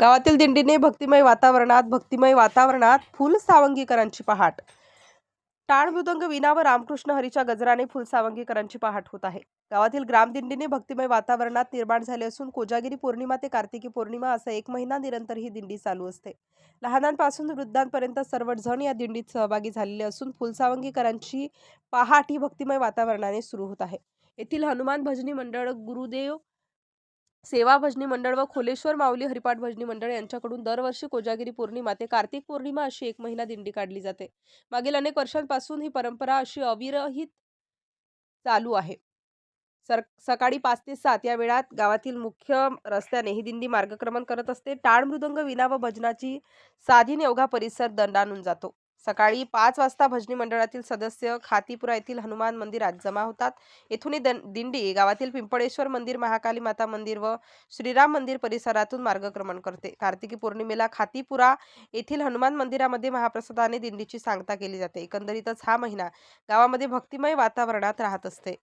गावातील दिंडीने भक्तिमय वातावरणात भक्तिमय वातावरणात फुल सावंगीकरांची पहाट. टाळ मृदंग विना व रामकृष्ण हरीच्या गजराने फुल सावंगीकरांची पहाट होत आहे. गावातील ग्रामदिंडीने भक्तिमय वातावरणात निर्माण झाले असून कोजागिरी पौर्णिमा ते कार्तिकी पौर्णिमा असा एक महिना निरंतर ही दिंडी चालू असते. लहानांपासून वृद्धांपर्यंत सर्वजण या दिंडीत सहभागी झालेले असून फुलसावंगीकरांची पहाट ही भक्तिमय वातावरणाने सुरू होत आहे. येथील हनुमान भजनी मंडळ गुरुदेव सेवा भजनी मंडळ व खोलेश्वर माऊली हरिपाठ भजनी मंडळ यांच्याकडून दरवर्षी कोजागिरी पौर्णिमा ते कार्तिक पौर्णिमा अशी एक महिना दिंडी काढली जाते. मागील अनेक वर्षांपासून ही परंपरा अशी अविरहित चालू आहे. सर सकाळी पाच ते सात या वेळात गावातील मुख्य रस्त्याने ही दिंडी मार्गक्रमण करत असते. टाळ मृदंग विना व भजनाची साधीन नेवघा परिसर दंडानून जातो. सकाळी पाच वाजता भजनी मंडळातील सदस्य खातीपुरा येथील हनुमान मंदिरात जमा होतात. येथून दिंडी गावातील पिंपळेश्वर मंदिर महाकाली माता मंदिर व श्रीराम मंदिर परिसरातून मार्गक्रमण करते. कार्तिकी पौर्णिमेला खातीपुरा येथील हनुमान मंदिरामध्ये महाप्रसादाने दिंडीची सांगता केली जाते. एकंदरीतच हा महिना गावामध्ये भक्तिमय वातावरणात राहत असते.